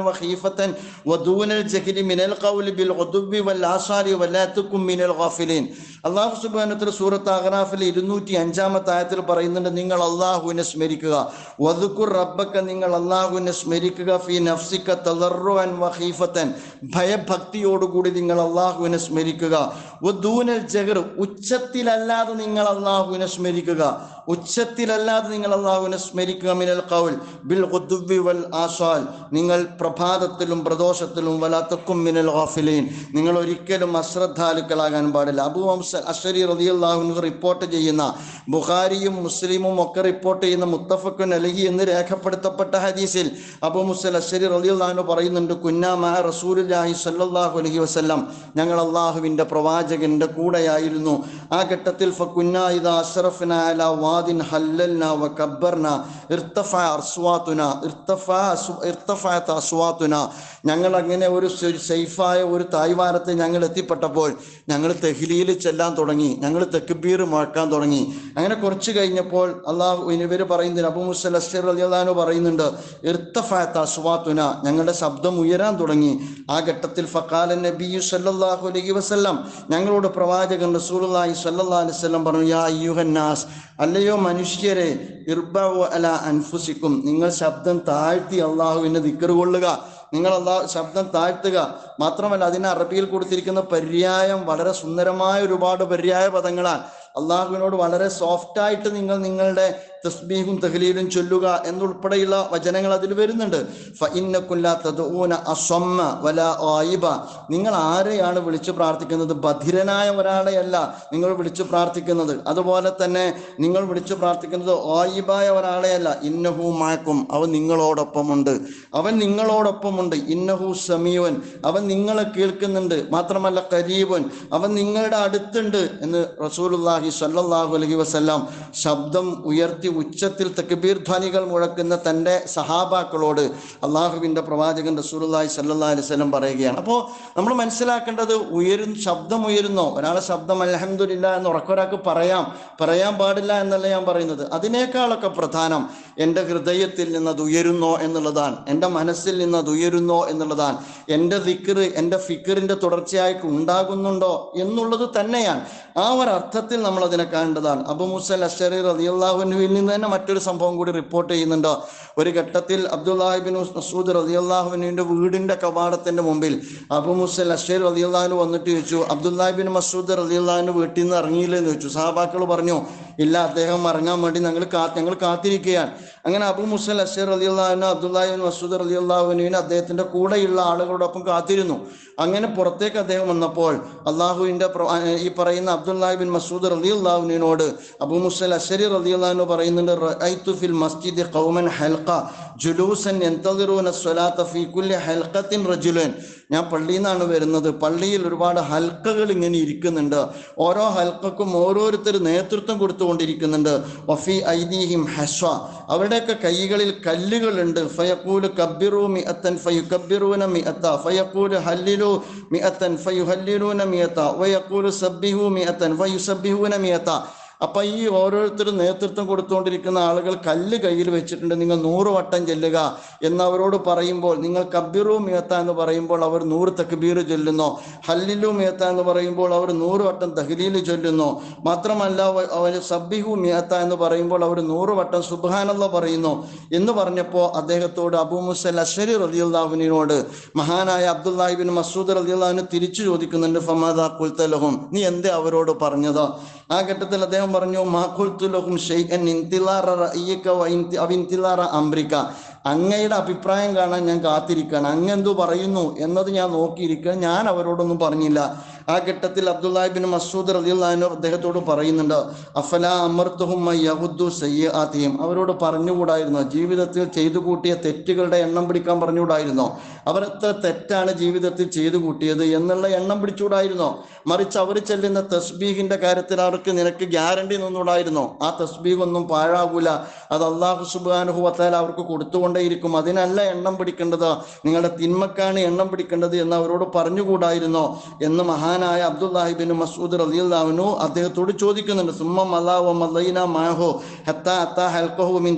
വഹീഫത്തൻ വഖീഫതൻ ജഹിരി ജഹരി ഖൗലി ബിൽ വൽ വ തആല സൂറത്ത് അഗ്നാഫിൽ 205 ആയത്തിൽ പറയുന്നുണ്ട് നിങ്ങൾ അള്ളാഹുവിനെ സ്മരിക്കുക. വദുക്കുർ റബ്ബക്ക നിങ്ങൾ അള്ളാഹുവിനെ സ്മരിക്കുക. ഫീ നഫ്സിക തളർറുൻ വഖീഫതൻ ഭയഭക്തിയോടുകൂടി നിങ്ങൾ അള്ളാഹുവിനെ സ്മരിക്കുക. വദൂനൽ ജഹർ ഉച്ചത്തിലല്ലാതെ നിങ്ങൾ അള്ളാഹുവിനെ സ്മരിക്കുക. ഉച്ചത്തിലല്ലാതെ നിങ്ങൾ അള്ളാഹുവിനെ സ്മരിക്കുക മിനൽ ഖൗൽ ബിൽ വൽ ആസാൽ. നിങ്ങൾ പ്രഭാതത്തിലും പ്രദോഷത്തിലും വലാത്തക്കും മിനൽ ഗാഫിലീൻ. നിങ്ങൾ ഒരിക്കലും അശ്രദ്ധാലുക്കളാകാൻ പാടില്ല. അബൂ അശ്വരി അഷരി റളിയല്ലാഹു റിപ്പോർട്ട് ചെയ്യുന്ന ബുഖാരിയും മുസ്ലിമും ഒക്കെ റിപ്പോർട്ട് ചെയ്യുന്ന മുത്തഫക്കുൻ അലഹി എന്ന് രേഖപ്പെടുത്തപ്പെട്ട ഹദീസിൽ അബു മുസൽ അഷരി റളിയല്ലാഹു പറയുന്നുണ്ട് കുന്നാമ റസൂലുല്ലാഹി സല്ലാഹു അലഹി വസല്ലം. ഞങ്ങൾ അള്ളാഹുവിന്റെ പ്രവാചകന്റെ കൂടെയായിരുന്നു. ആ ഘട്ടത്തിൽ അലാ വാദിൻ ഹല്ലൽന വകബ്ബർന ഇർതഫ അസ്വാതുന ഇർതഫ അസ്- ഇർതഫഅത് അസ്വാതുന ഞങ്ങൾ അങ്ങനെ ഒരു സേഫായ ഒരു തായ്വാരത്തെ ഞങ്ങൾ എത്തിപ്പെട്ടപ്പോൾ ഞങ്ങൾ തെഹ്ലിയിൽ ചെല്ലാൻ തുടങ്ങി. ഞങ്ങൾ തെക്കുബീർ മുഴക്കാൻ തുടങ്ങി. അങ്ങനെ കുറച്ച് കഴിഞ്ഞപ്പോൾ അള്ളാഹു ഇവർ പറയുന്നുണ്ട് അബു അസ്ഹർ അലിയാനു പറയുന്നുണ്ട് ഇർത്തഫാത്ത അസ്വാത്തുന. ഞങ്ങളുടെ ശബ്ദം ഉയരാൻ തുടങ്ങി. ആ ഘട്ടത്തിൽ ഫക്കാല നബിയു സല്ലാഹു അലൈഹി വസല്ലം ഞങ്ങളോട് പ്രവാചകൻ റസൂലുള്ളാഹി സല്ലാ അലൈഹി വസല്ലം പറഞ്ഞു യാ യുഹന്നാസ് അല്ലയോ മനുഷ്യരെ ഇർബ അല അൻഫുസിക്കും നിങ്ങൾ ശബ്ദം താഴ്ത്തി അള്ളാഹുവിനെ ദിക്കറ് കൊള്ളുക. നിങ്ങൾ അള്ളാഹ് ശബ്ദം താഴ്ത്തുക. മാത്രമല്ല അതിന് അറബിയിൽ കൊടുത്തിരിക്കുന്ന പര്യായം വളരെ സുന്ദരമായ ഒരുപാട് പര്യായ പദങ്ങളാണ്. അള്ളാഹുവിനോട് വളരെ സോഫ്റ്റ് ആയിട്ട് നിങ്ങൾ നിങ്ങളുടെ തസ്ബീഹും തഹ്ലീലും ചൊല്ലുക എന്നുൾപ്പെടെയുള്ള വചനങ്ങൾ അതിൽ വരുന്നുണ്ട്. നിങ്ങൾ ആരെയാണ് വിളിച്ചു പ്രാർത്ഥിക്കുന്നത്? ബധിരനായ ഒരാളെയല്ല നിങ്ങൾ വിളിച്ചു പ്രാർത്ഥിക്കുന്നത്. അതുപോലെ തന്നെ നിങ്ങൾ വിളിച്ചു പ്രാർത്ഥിക്കുന്നത് ആയിബായ ഒരാളെയല്ല ഇന്നഹു മാക്കും അവൻ നിങ്ങളോടൊപ്പമുണ്ട്. അവൻ നിങ്ങളോടൊപ്പമുണ്ട്. ഇന്നഹു സമീവൻ അവൻ നിങ്ങളെ കേൾക്കുന്നുണ്ട്. മാത്രമല്ല കരീബൻ. അവൻ നിങ്ങളുടെ അടുത്തുണ്ട് എന്ന് റസൂലുള്ളാഹി സല്ലാഹു അലൈഹി വസല്ലം ശബ്ദം ഉയർത്തി ഉച്ചത്തിൽ തക്ബീർ ധ്വനികൾ മുഴക്കുന്ന തന്റെ സഹാബാക്കളോട് അള്ളാഹുവിന്റെ പ്രവാചകൻ റസൂലുള്ളാഹി സല്ലാ അലൈഹി വസല്ലം പറയുകയാണ്. അപ്പോൾ നമ്മൾ മനസ്സിലാക്കേണ്ടത് ഉയരും ശബ്ദം ഉയരുന്നോ ഒരാളെ ശബ്ദം അലഹമില്ല എന്ന് ഉറക്കൊരാൾക്ക് പറയാം. പറയാൻ പാടില്ല എന്നല്ല ഞാൻ പറയുന്നത്. അതിനേക്കാളൊക്കെ പ്രധാനം എന്റെ ഹൃദയത്തിൽ നിന്ന് അത് ഉയരുന്നോ എന്നുള്ളതാണ്. എന്റെ മനസ്സിൽ നിന്ന് അത് ഉയരുന്നോ എന്നുള്ളതാണ്. എന്റെ ദിക്കറ് എന്റെ ഫിക്കറിന്റെ തുടർച്ചയായിട്ട് ഉണ്ടാകുന്നുണ്ടോ എന്നുള്ളത് തന്നെയാണ്. ആ ഒരു അർത്ഥത്തിൽ നമ്മൾ അതിനെ കാണേണ്ടതാണ്. അബു മുസൽ അഷറി റലിയല്ലാഹുവിനുവിൽ നിന്ന് തന്നെ മറ്റൊരു സംഭവം കൂടി റിപ്പോർട്ട് ചെയ്യുന്നുണ്ട്. ഒരു ഘട്ടത്തിൽ അബ്ദുല്ലാഹിബിൻ മസൂദ് റലിയല്ലാഹുവിന്റെ വീടിന്റെ കവാടത്തിന്റെ മുമ്പിൽ അബു മുസൽ അഷറി റതിയുല്ലാഹു വന്നിട്ട് ചോദിച്ചു അബ്ദുല്ലാഹിബിൻ മസൂദ് റലിയല്ലാഹുന് വീട്ടിൽ നിന്ന് ഇറങ്ങിയില്ലെന്ന് ചോദിച്ചു. സഹാബാക്കൾ പറഞ്ഞു ഇല്ല അദ്ദേഹം മറങ്ങാൻ വേണ്ടി ഞങ്ങൾ കാ ഞങ്ങൾ കാത്തിരിക്കുകയാണ്. അങ്ങനെ അബു മുസൽ അസർ അലി അള്ളാഹുവിന് അബ്ദുല്ലാഹിബിൻ മസൂദ് അലി അള്ളാഹുവിന് അദ്ദേഹത്തിന്റെ കൂടെയുള്ള ആളുകളോടൊപ്പം കാത്തിരുന്നു. അങ്ങനെ പുറത്തേക്ക് അദ്ദേഹം വന്നപ്പോൾ അള്ളാഹുവിന്റെ ഈ പറയുന്ന അബ്ദുല്ലാഹിബിൻ മസൂദ് അലി അള്ളാഹുവിനോട് അബു മുസൽ അസരി അലി അള്ളാഹുവിന് പറയുന്നുണ്ട് റഅയ്തു ഫിൽ മസ്ജിദ് ഖൗമൻ ഹൽഖ ജുലൂസൻ ഫീ കുല്ലി ഹൽഖത്തിൻ റജുലൻ. ഞാൻ പള്ളിയിൽ നിന്നാണ് വരുന്നത്. പള്ളിയിൽ ഒരുപാട് ഹൽക്കകൾ ഇങ്ങനെ ഇരിക്കുന്നുണ്ട്. ഓരോ ഹൽക്കക്കും ഓരോരുത്തർ നേതൃത്വം കൊടുത്തുകൊണ്ടിരിക്കുന്നുണ്ട്. വഫി ഐദീഹിം ഹസ്വ. അവരുടെയൊക്കെ കൈകളിൽ കല്ലുകളുണ്ട്. ഫയക്കൂൽ കബ്ബിറു മിഅത്തൻ മി അത്ത ഫയക്കൂൽ ഹല്ലിലു മി അത്തൻ ഫയു ഹല്ലിലൂന മി അത്ത വയക്കൂൽ സബ്ബിഹു മി അത്തൻ ഫയു മിഅത്തൻ മി മിഅത്ത. അപ്പൊ ഈ ഓരോരുത്തരും നേതൃത്വം കൊടുത്തുകൊണ്ടിരിക്കുന്ന ആളുകൾ കല്ല് കയ്യിൽ വെച്ചിട്ടുണ്ട്. നിങ്ങൾ നൂറ് വട്ടം ചെല്ലുക എന്ന് അവരോട് പറയുമ്പോൾ നിങ്ങൾ കബീറു മേത്ത എന്ന് പറയുമ്പോൾ അവർ നൂറ് തക്ബീർ ചൊല്ലുന്നു. ഹല്ലിലു മേത്ത എന്ന് പറയുമ്പോൾ അവർ നൂറ് വട്ടം തഹ്ലീൽ ചൊല്ലുന്നു. മാത്രമല്ല അവ- അവർ സബ്ബിഹു മേത്ത എന്ന് പറയുമ്പോൾ അവർ നൂറ് വട്ടം സുബാനല്ല പറയുന്നു എന്ന് പറഞ്ഞപ്പോൾ അദ്ദേഹത്തോട് അബു മുസൽ അഷരി റലിയുല്ലാഹുവിനോട് മഹാനായ അബ്ദുല്ലാഹിബിൻ മസൂദ് റലിയുല്ലാഹിന് തിരിച്ചു ചോദിക്കുന്നുണ്ട് ഫമാദ കുൽത്തലഹും നീ എന്തേ അവരോട് പറഞ്ഞത്? ആ ഘട്ടത്തിൽ അദ്ദേഹം പറഞ്ഞു മാഖുൽത്തുലഹും ഷെയ്ഖൻ ഇന്തിലാറ റഅയ്യിക വ ഇന്തി- അവ ഇന്തിലാറ അംബ്രിക്ക അങ്ങയുടെ അഭിപ്രായം കാണാൻ ഞാൻ കാത്തിരിക്കുകയാണ്. അങ്ങ് എന്തു പറയുന്നു എന്നത് ഞാൻ നോക്കിയിരിക്കുക ഞാൻ അവരോടൊന്നും പറഞ്ഞില്ല. ആ ഘട്ടത്തിൽ അബ്ദുല്ലാഹിബിൻ മസൂദ് റലിയുള്ളഹാനു അദ്ദേഹത്തോട് പറയുന്നുണ്ട് അഫല അമർത്തുഹും യഹുദ്ദു സയ്യാത്തിയും അവരോട് പറഞ്ഞുകൂടായിരുന്നോ? ജീവിതത്തിൽ ചെയ്തു കൂട്ടിയ തെറ്റുകളുടെ എണ്ണം പിടിക്കാൻ പറഞ്ഞുകൂടായിരുന്നോ? അവർ എത്ര തെറ്റാണ് ജീവിതത്തിൽ ചെയ്തു കൂട്ടിയത് എന്നുള്ള എണ്ണം പിടിച്ചുകൂടായിരുന്നോ? മറിച്ച് അവർ ചെല്ലുന്ന തസ്ബീഹിന്റെ കാര്യത്തിൽ അവർക്ക് നിനക്ക് ഗ്യാരണ്ടി നിന്നുകൂടായിരുന്നോ? ആ തസ്ബീഹ് ഒന്നും പാഴാകൂല. അത് അള്ളാഹു സുബാനുഹുവത്താൽ അവർക്ക് കൊടുത്തുകൊണ്ടേയിരിക്കും. അതിനല്ല എണ്ണം പിടിക്കേണ്ടത്. നിങ്ങളുടെ തിന്മക്കാണ് എണ്ണം പിടിക്കേണ്ടത് എന്ന് അവരോട് പറഞ്ഞുകൂടായിരുന്നോ? എന്ന് മഹാനായ അബ്ദുല്ലാഹിബിൻ മസൂദ് റലിയുല്ലാവിനു അദ്ദേഹത്തോട് ചോദിക്കുന്നുണ്ട് സുമ്മ മലാവ മല്ലൈന മാഹോ മിൻ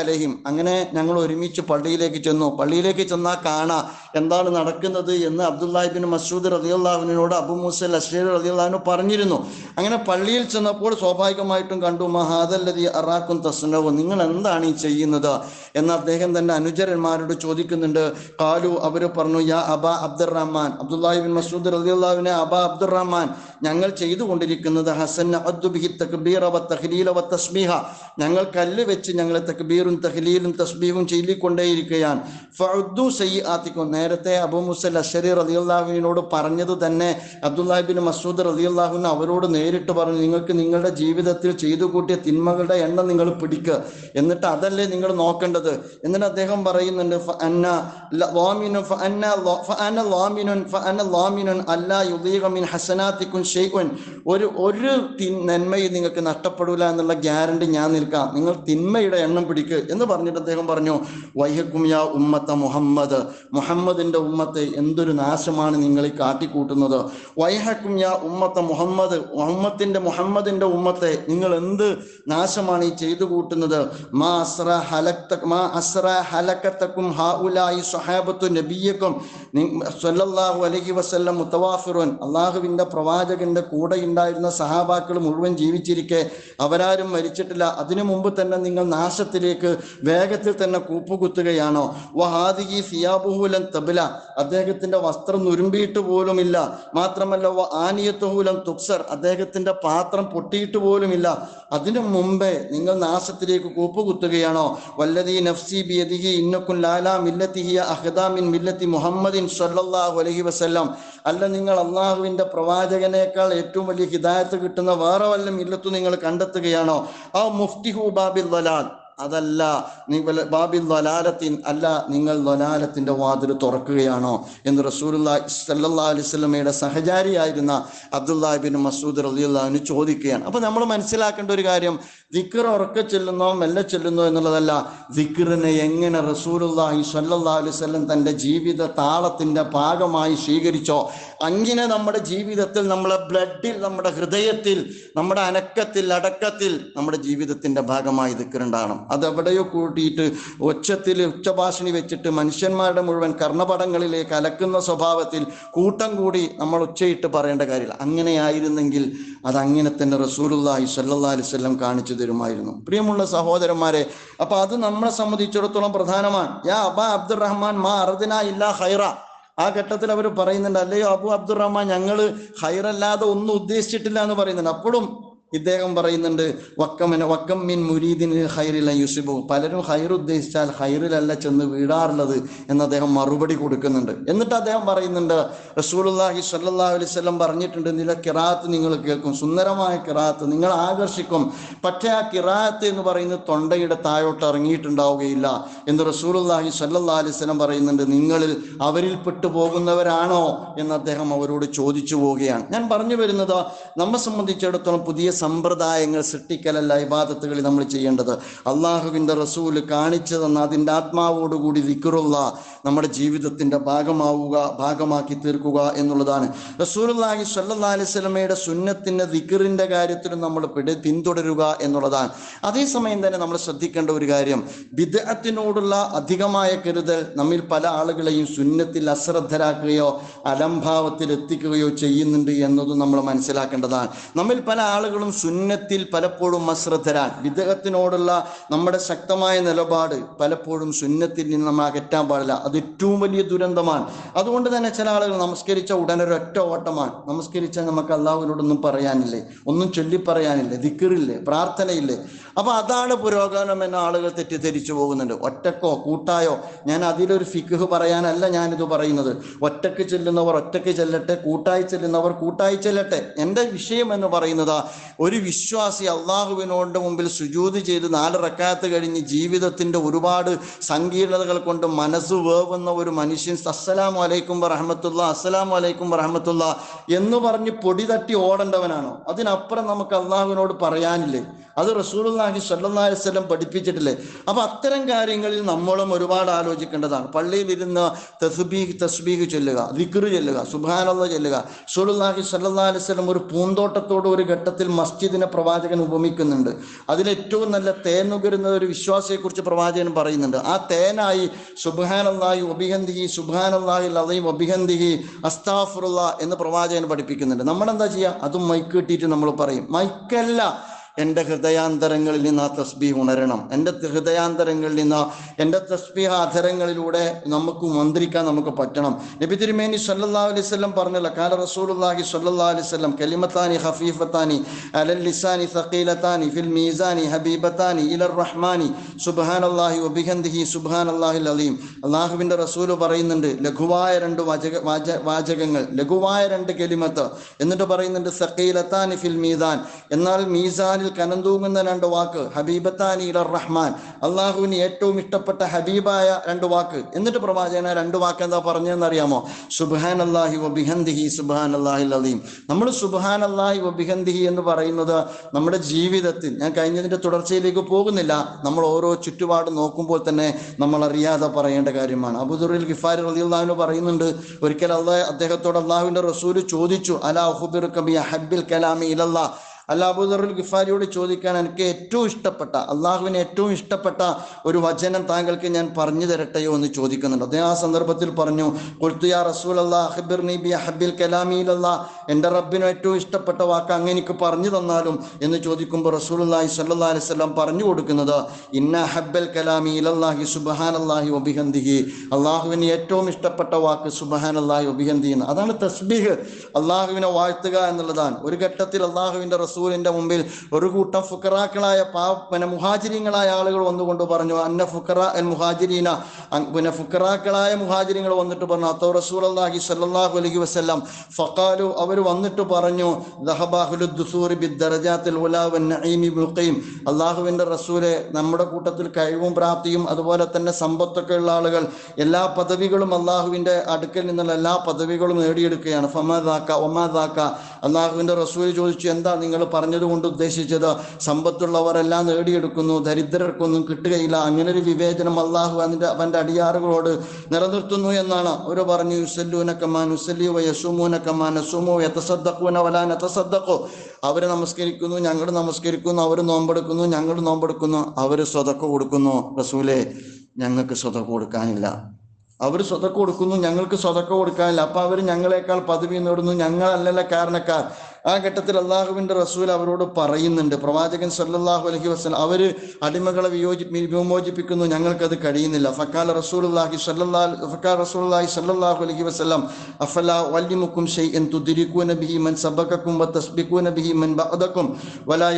അലൈഹിം. അങ്ങനെ ഞങ്ങൾ ഒരുമിച്ച് പള്ളിയിലേക്ക് ചെന്നു. പള്ളിയിലേക്ക് ചെന്നാൽ കാണാ എന്താണ് നടക്കുന്നത് എന്ന് അബ്ദുല്ലാഹിബിൻ മസൂദ് റലിയുല്ലാവിനോട് അബു മുസൽ അഷീർ റലിയുല്ലാവിനു പറഞ്ഞിരുന്നു. അങ്ങനെ പള്ളിയിൽ ചെന്നപ്പോൾ സ്വാഭാവികമായിട്ടും കണ്ടു മഹാദല്ലതി അറാക്കും തസ്നവും നിങ്ങൾ എന്താണ് ഈ ചെയ്യുന്നത്? എന്ന് അദ്ദേഹം തന്റെ അനുചരന്മാരോട് ചോദിക്കുന്നുണ്ട്. കാലു അവർ പറഞ്ഞു യാ അബ അബ്ദുറഹ്മാൻ അബ്ദുല്ലാഹിബിൻ മസൂദ് റലിയുല്ലാവിനെ അബ അബ്ദുറഹ്മാൻ ഞങ്ങൾ ചെയ്തുകൊണ്ടിരിക്കുന്നത് ഹസൻ അദ്ദു ബിഹി തക്ബീറ വ തഹ്ലീല വ തസ്ബീഹ ഞങ്ങൾ കല്ല് വെച്ച് ഞങ്ങൾ തക്ബീറും തഹ്ലീലും തസ്ബീഹും ചൊല്ലിക്കൊണ്ടേയിരിക്കുകയാണ് ഫഅദ്ദു സയ്യാത്തിക്കും നേരത്തെ അബൂ മുസൽ അഷരി റളിയല്ലാഹുവിനോട് പറഞ്ഞത് തന്നെ അബ്ദുല്ലാഹിബിൻ മസൂദ് റളിയല്ലാഹുവിന് അവരോട് നേരിട്ട് പറഞ്ഞു നിങ്ങൾക്ക് നിങ്ങളുടെ ജീവിതത്തിൽ ചെയ്തു കൂട്ടിയ തിന്മകളുടെ എണ്ണം നിങ്ങൾ പിടിക്കുക എന്നിട്ട് അതല്ലേ നിങ്ങൾ നോക്കേണ്ടത്? എന്നിട്ട് അദ്ദേഹം പറയുന്നുണ്ട് ഒരു ഒരു നന്മയും നിങ്ങൾക്ക് നഷ്ടപ്പെടില്ല എന്നുള്ള ഗ്യാരണ്ടി ഞാൻ നിൽക്കാം. നിങ്ങൾ തിന്മയുടെ എണ്ണം പിടിക്ക് എന്ന് പറഞ്ഞിട്ട് അദ്ദേഹം പറഞ്ഞു വൈഹക്കും യാ ഉമ്മത്ത മുഹമ്മദ്. മുഹമ്മദിന്റെ ഉമ്മത്തെ എന്തൊരു നാശമാണ് നിങ്ങൾ ഈ കാട്ടിക്കൂട്ടുന്നത്. യാ ഉമ്മത്ത മുഹമ്മദ്. മുഹമ്മദിന്റെ മുഹമ്മദിന്റെ ഉമ്മത്തെ നിങ്ങൾ എന്ത് നാശമാണ് ഈ ചെയ്തു കൂട്ടുന്നത്? മാ അസ്ര ഹലക്ത മാ അസ്ര ഹലക്കത്തക്കും ഹാ ഉലായി സഹാബത്തു നബിയക്കും സല്ലല്ലാഹു അലഹി വസല്ലം മുത്തവാഫിറുൻ. അള്ളാഹുവിന്റെ പ്രവാചകന്റെ കൂടെ ഉണ്ടായിരുന്ന സഹാബാക്കൾ മുഴുവൻ ജീവിച്ചിരിക്കെ. അവരാരും മരിച്ചിട്ടില്ല. അതിനു മുമ്പ് തന്നെ നിങ്ങൾ നാശത്തിലേക്ക് വേഗത്തിൽ തന്നെ കൂപ്പുകുത്തുകയാണോ? വഹാദിഗി സിയാബുഹൂലൻ തബില. അദ്ദേഹത്തിന്റെ വസ്ത്രം നുരുമ്പിയിട്ട് പോലുമില്ല. മാത്രമല്ല വ ആനിയത്തുഹൂലം തുക്സർ. അദ്ദേഹത്തിന്റെ പാത്രം പൊട്ടിയിട്ട് പോലുമില്ല. അതിനു മുമ്പേ നിങ്ങൾ നാശത്തിലേക്ക് കൂപ്പുകുത്തുകയാണോ? വല്ലതി നഫ്സി ബിയദിഹി ഇന്നക്കും ലാലാ മില്ലത്തിഹിയ അഹദാമിൻ മില്ലത്തി മുഹമ്മദിൻ സല്ലല്ലാഹു അലഹി വസ്ല്ലാം അല്ല നിങ്ങൾ അള്ളാഹുവിന്റെ പ്രവാചകനേക്കാൾ ഏറ്റവും വലിയ ഹിദായത്ത് കിട്ടുന്ന വേറെ വല്ലതും ഇല്ലത്തു നിങ്ങൾ കണ്ടെത്തുകയാണോ? ആ മുഫ്തിഹു ബാബിൽ വലാൽ അതല്ല ബാബിൽ ലൊലാലത്തിൻ അല്ല നിങ്ങൾ ദലാലത്തിന്റെ വാതിൽ തുറക്കുകയാണോ? എന്ന് റസൂലുല്ലാ അലിസ്ലമയുടെ സഹചാരിയായിരുന്ന അബ്ദുല്ലാഹിബിൻ മസൂദ് റലിയുല്ലാവിന് ചോദിക്കുകയാണ്. അപ്പൊ നമ്മൾ മനസ്സിലാക്കേണ്ട ഒരു കാര്യം ദിക്കർ ഉറക്കെ ചെല്ലുന്നോ മെല്ലെ ചെല്ലുന്നോ എന്നുള്ളതല്ല ദിക്കറിനെ എങ്ങനെ റസൂലുള്ളാഹി സല്ലാ അലൈഹി വസല്ലം തന്റെ ജീവിത താളത്തിന്റെ ഭാഗമായി സ്വീകരിച്ചോ അങ്ങനെ നമ്മുടെ ജീവിതത്തിൽ നമ്മളെ ബ്ലഡിൽ നമ്മുടെ ഹൃദയത്തിൽ നമ്മുടെ അനക്കത്തിൽ അടക്കത്തിൽ നമ്മുടെ ജീവിതത്തിന്റെ ഭാഗമായി ദിക്റുണ്ടാകണം അത് എവിടെയോ കൂട്ടിയിട്ട് ഒച്ചത്തിൽ ഉച്ചഭാഷണി വെച്ചിട്ട് മനുഷ്യന്മാരുടെ മുഴുവൻ കർണപടങ്ങളിലേക്ക് അലക്കുന്ന സ്വഭാവത്തിൽ കൂട്ടം കൂടി നമ്മൾ ഉച്ചയിട്ട് പറയേണ്ട കാര്യമില്ല. അങ്ങനെയായിരുന്നെങ്കിൽ അത് അങ്ങനെ തന്നെ റസൂലുള്ളാഹി സ്വല്ലല്ലാഹി അലൈഹി വസല്ലം കാണിച്ചു തരുമായിരുന്നു. പ്രിയമുള്ള സഹോദരന്മാരെ അപ്പൊ അത് നമ്മളെ സംബന്ധിച്ചിടത്തോളം പ്രധാനമാണ്. യാ അബ അബ്ദുറഹ്മാൻ മാ അറുദിന ഇല്ലാ ഹൈറ ആ ഘട്ടത്തിൽ അവർ പറയുന്നുണ്ട് അല്ലയോ അബു അബ്ദുറഹ്മാൻ ഞങ്ങൾ ഹൈറല്ലാതെ ഒന്നും ഉദ്ദേശിച്ചിട്ടില്ല എന്ന് പറയുന്നുണ്ട്. അപ്പോഴും ഇദ്ദേഹം പറയുന്നുണ്ട് വക്കമിന് വക്കം മിൻ മുരീദിന് ഹൈറില യുസിബു. പലരും ഹൈർ ഉദ്ദേശിച്ചാൽ ഹൈറിലല്ല ചെന്ന് വീടാറുള്ളത് എന്ന് അദ്ദേഹം മറുപടി കൊടുക്കുന്നുണ്ട്. എന്നിട്ട് അദ്ദേഹം പറയുന്നുണ്ട് റസൂലുള്ളാഹി സ്വല്ലല്ലാഹു അലൈഹി വസല്ലം പറഞ്ഞിട്ടുണ്ട് നില കിറാത്ത് നിങ്ങൾ കേൾക്കും സുന്ദരമായ കിറാത്ത് നിങ്ങൾ ആകർഷിക്കും. പക്ഷേ ആ കിറാത്ത് എന്ന് പറയുന്നത് തൊണ്ടയുടെ താഴോട്ട് ഇറങ്ങിയിട്ടുണ്ടാവുകയില്ല. എന്ന് റസൂലുള്ളാഹി സല്ലാ അലൈഹി വസല്ലം പറയുന്നുണ്ട് നിങ്ങളിൽ അവരിൽ പെട്ടു പോകുന്നവരാണോ എന്ന് അദ്ദേഹം അവരോട് ചോദിച്ചു പോവുകയാണ്. ഞാൻ പറഞ്ഞു വരുന്നത് നമ്മെ സംബന്ധിച്ചിടത്തോളം പുതിയ സമ്പ്രദായങ്ങൾ സൃഷ്ടിക്കലല്ല ഇബാദത്തുകളിൽ നമ്മൾ ചെയ്യേണ്ടത്. അള്ളാഹുവിന്റെ റസൂൽ കാണിച്ചു തന്ന അതിന്റെ ആത്മാവോടുകൂടി വിക്കുറുള്ള നമ്മുടെ ജീവിതത്തിന്റെ ഭാഗമാവുക ഭാഗമാക്കി തീർക്കുക എന്നുള്ളതാണ്. റസൂലുള്ളാഹി സ്വല്ലല്ലാഹി അലൈഹി വസല്ലമയുടെ സുന്നത്തിന്റെ ദിക്കറിന്റെ കാര്യത്തിലും നമ്മൾ പിന്തുടരുക എന്നുള്ളതാണ്. അതേസമയം തന്നെ നമ്മൾ ശ്രദ്ധിക്കേണ്ട ഒരു കാര്യം. ബിദ്അത്തിനോടുള്ള അധികമായ കരുതൽ നമ്മിൽ പല ആളുകളെയും സുന്നത്തിൽ അശ്രദ്ധരാക്കുകയോ അലംഭാവത്തിൽ എത്തിക്കുകയോ ചെയ്യുന്നുണ്ട് എന്നതും നമ്മൾ മനസ്സിലാക്കേണ്ടതാണ്. നമ്മിൽ പല ആളുകളും സുന്നത്തിൽ പലപ്പോഴും അശ്രദ്ധരാൻ വിദേഹത്തിനോടുള്ള നമ്മുടെ ശക്തമായ നിലപാട് പലപ്പോഴും സുന്നത്തിൽ നിന്ന് നമ്മൾ അകറ്റാൻ പാടില്ല. അത് ഏറ്റവും വലിയ ദുരന്തമാണ്. അതുകൊണ്ട് തന്നെ ചില ആളുകൾ നമസ്കരിച്ച ഉടനെ ഒരൊറ്റ ഓട്ടമാണ്. നമസ്കരിച്ചാൽ നമുക്ക് അള്ളാഹുവിനോടൊന്നും പറയാനില്ലേ? ഒന്നും ചൊല്ലി പറയാനില്ലേ? ദിക്കറില്ലേ പ്രാർത്ഥനയില്ലേ? അപ്പൊ അതാണ് പുരോഗമനം എന്ന ആളുകൾ തെറ്റിദ്ധരിച്ചു പോകുന്നുണ്ട്. ഒറ്റക്കോ? കൂട്ടായോ? ഞാൻ അതിലൊരു ഫിഖ് പറയാനല്ല ഞാനിത് പറയുന്നത്. ഒറ്റയ്ക്ക് ചെല്ലുന്നവർ ഒറ്റയ്ക്ക് ചെല്ലട്ടെ കൂട്ടായി ചെല്ലുന്നവർ കൂട്ടായി ചെല്ലട്ടെ. എന്റെ വിഷയം എന്ന് പറയുന്നത് ഒരു വിശ്വാസി അള്ളാഹുവിനോട് മുമ്പിൽ സുജൂത് ചെയ്ത് നാല് റക്കാത്ത് കഴിഞ്ഞ് ജീവിതത്തിന്റെ ഒരുപാട് സങ്കീർണതകൾ കൊണ്ട് മനസ്സ് വേവുന്ന ഒരു മനുഷ്യൻ അസ്സലാം വലൈക്കും വറഹമത്തുള്ള അസ്സലാം വലൈക്കും വറഹമത്തുള്ള എന്ന് പറഞ്ഞ് പൊടി തട്ടി ഓടേണ്ടവനാണോ? അതിനപ്പുറം നമുക്ക് അള്ളാഹുവിനോട് പറയാനില്ലേ അത് റസൂലുള്ളാഹി സ്വല്ലല്ലാഹി അലൈഹി വസല്ലം പഠിപ്പിച്ചിട്ടില്ലേ. അപ്പൊ അത്തരം കാര്യങ്ങളിൽ നമ്മളും ഒരുപാട് ആലോചിക്കേണ്ടതാണ്. പള്ളിയിൽ ഇരുന്ന് തസ്ബീഹ് തസ്ബീഹ് ചൊല്ലുക ദിക്റ് ചൊല്ലുക സുബാനുള്ള ചൊല്ലുക. റസൂലുള്ളാഹി സ്വല്ലല്ലാഹി അലൈഹി വസല്ലം ഒരു പൂന്തോട്ടത്തോട് ഒരു ഘട്ടത്തിൽ മസ്ജിദിനെ പ്രവാചകൻ ഉപമിക്കുന്നുണ്ട്. അതിലേറ്റവും നല്ല തേൻ നുകരുന്ന ഒരു വിശ്വാസിയെക്കുറിച്ച് പ്രവാചകൻ പറയുന്നുണ്ട്. ആ തേനായി സുബ്ഹാനല്ലാഹി വബിഹന്ദിഹി സുബ്ഹാനല്ലാഹി അതയും വബിഹന്ദിഹി അസ്താഫുറുള്ള എന്ന് പ്രവാചകൻ പഠിപ്പിക്കുന്നുണ്ട്. നമ്മളെന്താ ചെയ്യുക? അതും മൈക്ക് കിട്ടിയിട്ട് നമ്മൾ പറയും. മൈക്കല്ല. എന്റെ ഹൃദയാന്തരങ്ങളിൽ നിന്ന് ആ തസ്ബീഹ് ഉണരണം. എന്റെ ഹൃദയാന്തരങ്ങളിൽ നിന്ന് എന്റെ തസ്ബീഹ് ആധരങ്ങളിലൂടെ നമുക്ക് മന്ത്രിക്കാൻ നമുക്ക് പറ്റണം. നബി തിരുമേനി സല്ലാ അലൈഹി വസല്ലം പറഞ്ഞല്ലോ കാല റസൂലുള്ളാഹി സല്ലല്ലാഹു അലൈഹി വസല്ലം കലിമത്താനി ഹഫീഫത്താനി അലൽ ലിസാനി സഖീലത്താനി ഫിൽ മീസാനി ഹബീബത്താനി ഇലർ റഹ്മാനി സുബ്ഹാനല്ലാഹി സുബാൻ സുബ്ഹാനല്ലാഹിൽ അലീം. അള്ളാഹുവിന്റെ റസൂൽ പറയുന്നുണ്ട് ലഘുവായ രണ്ട് വാചക വാച വാചകങ്ങൾ ലഘുവായ രണ്ട് കെലിമത്ത്. എന്നിട്ട് പറയുന്നുണ്ട് സക്കീലത്താനി ഫിൽ മീസാൻ. എന്നാൽ മീസാനിൽ കനം തൂങ്ങുന്ന രണ്ട് വാക്ക് ഹബീബത്താനി ഇല റഹ്മാൻ. അള്ളാഹുവിന് ഏറ്റവും ഇഷ്ടപ്പെട്ട ഹബീബായ രണ്ട് വാക്ക്. എന്നിട്ട് പ്രവാചകന രണ്ട് വാക്ക് എന്താ പറഞ്ഞതെന്ന് അറിയാമോ? സുബാൻ അള്ളാഹി വബിഹന്ദിഹി സുബാൻ അള്ളാഹി അലീം. നമ്മൾ സുബാൻ അള്ളാഹി വബിഹന്ദിഹി എന്ന് പറയുന്നത് നമ്മുടെ ജീവിതത്തിൽ ഞാൻ കഴിഞ്ഞതിന്റെ തുടർച്ചയിലേക്ക് പോകുന്നില്ല. നമ്മൾ ഓരോ ചുറ്റുപാട് നോക്കുമ്പോൾ തന്നെ നമ്മൾ അറിയാതെ പറയേണ്ട കാര്യമാണ്. അബുദുറിൽ ഗിഫാർ റളിയല്ലാഹു പറയുന്നുണ്ട് ഒരിക്കൽ അള്ളാഹ് അദ്ദേഹത്തോട് അള്ളാഹുവിന്റെ റസൂൽ ചോദിച്ചു അലാ ഹുബിർ കബി ഹബ്ബിൽ കലാമി ഇലല്ലാ അല്ല അബൂദറുൽ ഗിഫാരിയോട് ചോദിക്കാൻ എനിക്ക് ഏറ്റവും ഇഷ്ടപ്പെട്ട അള്ളാഹുവിന് ഏറ്റവും ഇഷ്ടപ്പെട്ട ഒരു വചനം താങ്കൾക്ക് ഞാൻ പറഞ്ഞു തരട്ടെയോ എന്ന് ചോദിക്കുന്നുണ്ട്. അദ്ദേഹം ആ സന്ദർഭത്തിൽ പറഞ്ഞു കൊൽത്തുയാ റസൂൽ അള്ളാഹ് ബി ഹബിൽ കലാമിയിലല്ലാ എന്റെ റബ്ബിനും ഏറ്റവും ഇഷ്ടപ്പെട്ട വാക്ക് അങ്ങ് എനിക്ക് പറഞ്ഞു തന്നാലും എന്ന് ചോദിക്കുമ്പോൾ റസൂൽ അള്ളാഹി സല്ലാ അലൈഹി സ്വല്ലാം പറഞ്ഞു കൊടുക്കുന്നത് ഇന്ന ഹബ്ബൽ കലാമി ഇലല്ലാഹി സുബഹാൻ അള്ളാഹി ഒബിഹന്ദിഹി അള്ളാഹുവിന് ഏറ്റവും ഇഷ്ടപ്പെട്ട വാക്ക് സുബഹാൻ അള്ളാഹി ഒബിഹന്ദി അതാണ് തസ്ബീഹ്. അള്ളാഹുവിനെ വാഴ്ത്തുക എന്നുള്ളതാണ്. ഒരു ഘട്ടത്തിൽ അള്ളാഹുവിന്റെ റസൂലിന്റെ മുമ്പിൽ ഒരു കൂട്ടം ഫുക്കറാക്കളായ പാ പിന്നെ മുഹാജിരിങ്ങളായ ആളുകൾ വന്നുകൊണ്ട് പറഞ്ഞു അന്ന ഫുക്കറ അൽ മുഹാജിരീന. പിന്നെ ഫുക്കറാക്കളായ മുഹാജിരിങ്ങൾ വന്നിട്ട് പറഞ്ഞു അത്തോ റസൂൽ അള്ളാഹി സല്ലാഹു അലഹി വസ്ല്ലാം. ഫക്കാലു അവർ വന്നിട്ട് പറഞ്ഞു അള്ളാഹുവിന്റെ റസൂലെ നമ്മുടെ കൂട്ടത്തിൽ കഴിവും പ്രാപ്തിയും അതുപോലെ തന്നെ സമ്പത്തൊക്കെ ഉള്ള ആളുകൾ എല്ലാ പദവികളും അള്ളാഹുവിന്റെ അടുക്കൽ നിന്നുള്ള എല്ലാ പദവികളും നേടിയെടുക്കുകയാണ്. ഫമാദാക്ക ഒമാദാക്ക അള്ളാഹുവിന്റെ റസൂൽ ചോദിച്ചു എന്താ നിങ്ങൾ പറഞ്ഞതുകൊണ്ട് ഉദ്ദേശിച്ചത്? സമ്പത്തുള്ളവരെല്ലാം നേടിയെടുക്കുന്നു ദരിദ്രർക്കൊന്നും കിട്ടുകയില്ല. അങ്ങനെ ഒരു വിവേചനം അള്ളാഹു അതിന്റെ അവന്റെ അടിയാറുകളോട് നിലനിർത്തുന്നു എന്നാണ്. അവർ പറഞ്ഞു യുസല്ലൂന കമാൻ യസുമൂനക്കമാൻ യസുമൂന കമാൻ നസുമു യതസദ്ദഖൂന വലാ നതസദ്ദഖു. അവർ നമസ്കരിക്കുന്നു ഞങ്ങൾ നമസ്കരിക്കുന്നു അവർ നോമ്പെടുക്കുന്നു ഞങ്ങൾ നോമ്പെടുക്കുന്നു. അവർ സ്വതക്ക കൊടുക്കുന്നു. റസൂലെ ഞങ്ങൾക്ക് സ്വതക്ക കൊടുക്കാനില്ല. അവർ സ്വതക്ക കൊടുക്കുന്നു ഞങ്ങൾക്ക് സ്വതക്ക കൊടുക്കാനില്ല. അപ്പൊ അവർ ഞങ്ങളെക്കാൾ പദവി നേടുന്നു. ഞങ്ങളല്ലല്ല കാരണക്കാർ. ആ ഘട്ടത്തിൽ അള്ളാഹുവിന്റെ റസൂൽ അവരോട് പറയുന്നുണ്ട്. പ്രവാചകൻ സല്ലാഹു അലഹി വസല്ലം അവർ അടിമകളെ വിയോജി വിമോചിപ്പിക്കുന്നു. ഞങ്ങൾക്കത് കഴിയുന്നില്ല. ഫക്കാൽ സല്ലല്ലാഹു ഫക്കാൽ റസൂലുള്ളാഹി സല്ലാഹു അലഹി വസല്ലം അഫല വല്ലിമുക്കും എൻ തുദ്രികൂന ബിഹി മൻ സബക്കും വതസ്ബികൂന ബിഹി മൻ ബഅദക്കും വലാ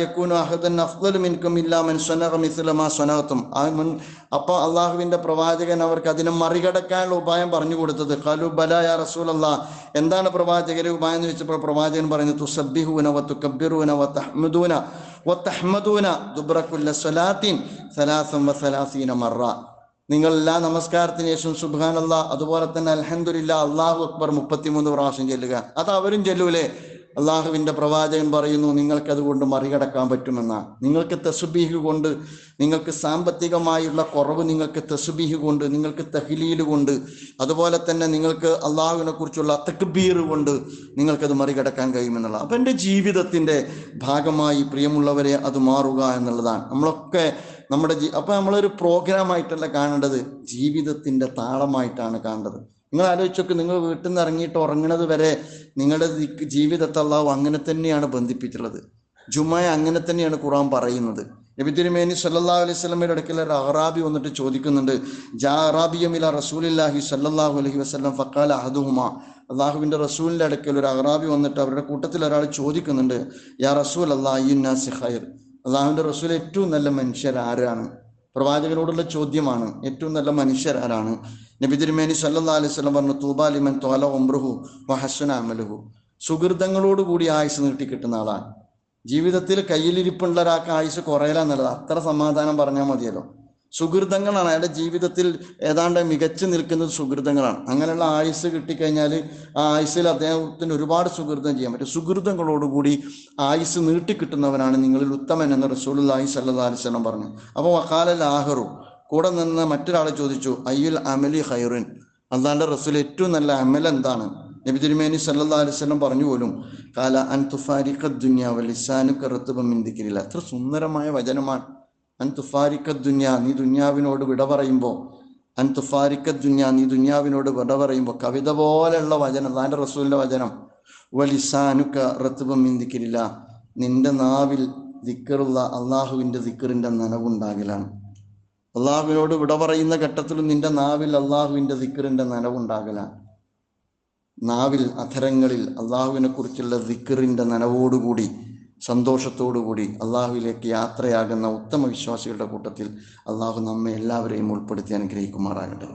അഹദൻ അഫ്ളലു മിൻകും ഇല്ലാ മൻ മിസ്ല മാ സനഗതും ആ മുൻ അപ്പൊ അള്ളാഹുവിന്റെ പ്രവാചകൻ അവർക്ക് അതിനെ മറികടക്കാനുള്ള ഉപായം പറഞ്ഞു കൊടുത്തത് ഖാലു ബല യാ റസൂലല്ലാ. എന്താണ് പ്രവാചകരെ ഉപായം എന്ന് വെച്ചപ്പോൾ പ്രവാചകൻ പറയുന്നത് തുസബ്ബിഹൂന وتكبرون وتحمدون وتحمدون دبر كل صلاة ثلاث വസലാസീന مرة നിങ്ങൾ എല്ലാ നമസ്കാരത്തിന് ശേഷം സുബ്ഹാനല്ലാ അതുപോലെ തന്നെ അൽഹംദുലില്ല അള്ളാഹു അക്ബർ മുപ്പത്തിമൂന്ന് പ്രാവശ്യം ചെല്ലുക. അത് അവരും ചെല്ലൂലേ? അള്ളാഹുവിന്റെ പ്രവാചകൻ പറയുന്നു നിങ്ങൾക്ക് അതുകൊണ്ട് മറികടക്കാൻ പറ്റുമെന്ന. നിങ്ങൾക്ക് തെസുബീഹ് കൊണ്ട് നിങ്ങൾക്ക് സാമ്പത്തികമായുള്ള കുറവ് നിങ്ങൾക്ക് തെസുബീഹ് കൊണ്ട് നിങ്ങൾക്ക് തഹ്ലീൽ കൊണ്ട് അതുപോലെ തന്നെ നിങ്ങൾക്ക് അള്ളാഹുവിനെ കുറിച്ചുള്ള തക്ബീർ കൊണ്ട് നിങ്ങൾക്കത് മറികടക്കാൻ കഴിയുമെന്നുള്ള. അപ്പം എന്റെ ജീവിതത്തിന്റെ ഭാഗമായി പ്രിയമുള്ളവരെ അത് മാറുക എന്നുള്ളതാണ്. നമ്മളൊക്കെ നമ്മുടെ ജീ അപ്പം നമ്മളൊരു പ്രോഗ്രാമായിട്ടല്ല കാണേണ്ടത്? ജീവിതത്തിന്റെ താളമായിട്ടാണ് കാണേണ്ടത്. നിങ്ങൾ ആലോചിച്ചൊക്കെ നിങ്ങൾ വീട്ടിൽ നിന്ന് ഇറങ്ങിയിട്ട് ഉറങ്ങണത് വരെ നിങ്ങളുടെ ജീവിതത്തെ അള്ളാഹു അങ്ങനെ തന്നെയാണ് ബന്ധിപ്പിച്ചിട്ടുള്ളത്. ജുമായ അങ്ങനെ തന്നെയാണ് ഖുറാൻ പറയുന്നത്. നബിതിരുമേനി സല്ലാ അലൈഹി സ്വലമയുടെ ഇടയ്ക്കിൽ ഒരു അറാബി വന്നിട്ട് ചോദിക്കുന്നുണ്ട് ജാ അറാബിയമില റസൂലില്ലാഹി സല്ലാഹു അലഹി വസ്ലം ഫക്കാൽ അഹദുഹുമ? അള്ളാഹുവിന്റെ റസൂലിന്റെ അടുക്കൽ ഒരു അറാബി വന്നിട്ട് അവരുടെ കൂട്ടത്തിൽ ഒരാൾ ചോദിക്കുന്നുണ്ട് യാ റസൂൽ അള്ളാഹി ഖൈർ? അള്ളാഹുവിന്റെ റസൂൽ ഏറ്റവും നല്ല മനുഷ്യർ ആരാണ്? പ്രവാചകനോടുള്ള ചോദ്യമാണ് ഏറ്റവും നല്ല മനുഷ്യർ ആരാണ്? നബി തിരുമേനി സല്ലാ അലൈഹി സ്വലം പറഞ്ഞു തൂബാലിമൻ തോല ഒമ്രുഹു വഹസ്വന അമലുഹു. സുഹൃതങ്ങളോടുകൂടി ആയുസ് നീട്ടി കിട്ടുന്ന ആളാണ്. ജീവിതത്തിൽ കയ്യിലിരിപ്പുള്ള ഒരാൾക്ക് ആയുസ് കുറയലാന്നുള്ളത് അത്ര സമാധാനം പറഞ്ഞാൽ മതിയല്ലോ. സുഹൃതങ്ങളാണ്. അയാളുടെ ജീവിതത്തിൽ ഏതാണ്ട് മികച്ചു നിൽക്കുന്നത് സുഹൃതങ്ങളാണ്. അങ്ങനെയുള്ള ആയുസ് കിട്ടിക്കഴിഞ്ഞാൽ ആ ആയുസ്സിൽ അദ്ദേഹത്തിന് ഒരുപാട് സുഹൃതം ചെയ്യാൻ പറ്റും. സുഹൃതങ്ങളോടുകൂടി ആയുസ് നീട്ടിക്കിട്ടുന്നവനാണ് നിങ്ങളിൽ ഉത്തമൻ എന്ന് റസൂലുല്ലാഹി സല്ലാ അലിസ്ലം പറഞ്ഞു. അപ്പോൾ വക്കാല ലാഹറു കൂടെ നിന്ന് മറ്റൊരാൾ ചോദിച്ചു അയ്യുൽ അമലി ഖൈറുൻ? അള്ളാന്റെ റസൂൽ ഏറ്റവും നല്ല അമൽ എന്താണ്? നബി തിരുമേനി സല്ലാ അലിസ്ലം പറഞ്ഞു പോലും കാല അൻ തുഫാരിഖ അത്ര സുന്ദരമായ വചനമാണ്. അൻ ദുന്യ നീ ദുന്യാവിനോട് വിട പറയുമ്പോൾ അൻ ദുന്യ നീ ദുന്യാവിനോട് വിട പറയുമ്പോൾ കവിത പോലെയുള്ള വചനം അള്ളാന്റെ റസൂലിന്റെ വചനം വലിസാനുക്ക റത്തുബം മിന്തിക്കില്ല നിന്റെ നാവിൽ ദിക്കറുള്ള അള്ളാഹുവിന്റെ ദിക്കറിന്റെ നനവുണ്ടാകലാണ്. അള്ളാഹുവിനോട് വിട പറയുന്ന ഘട്ടത്തിലും നിന്റെ നാവിൽ അള്ളാഹുവിന്റെ ദിക്കറിന്റെ നനവുണ്ടാകലാണ് നാവിൽ അധരങ്ങളിൽ അള്ളാഹുവിനെ കുറിച്ചുള്ള ദിക്കറിന്റെ നനവോടുകൂടി സന്തോഷത്തോടുകൂടി അള്ളാഹുവിലേക്ക് യാത്രയാകുന്ന ഉത്തമ വിശ്വാസികളുടെ കൂട്ടത്തിൽ അള്ളാഹു നമ്മെ എല്ലാവരെയും ഉൾപ്പെടുത്തി അനുഗ്രഹിക്കുമാറാകട്ടെ.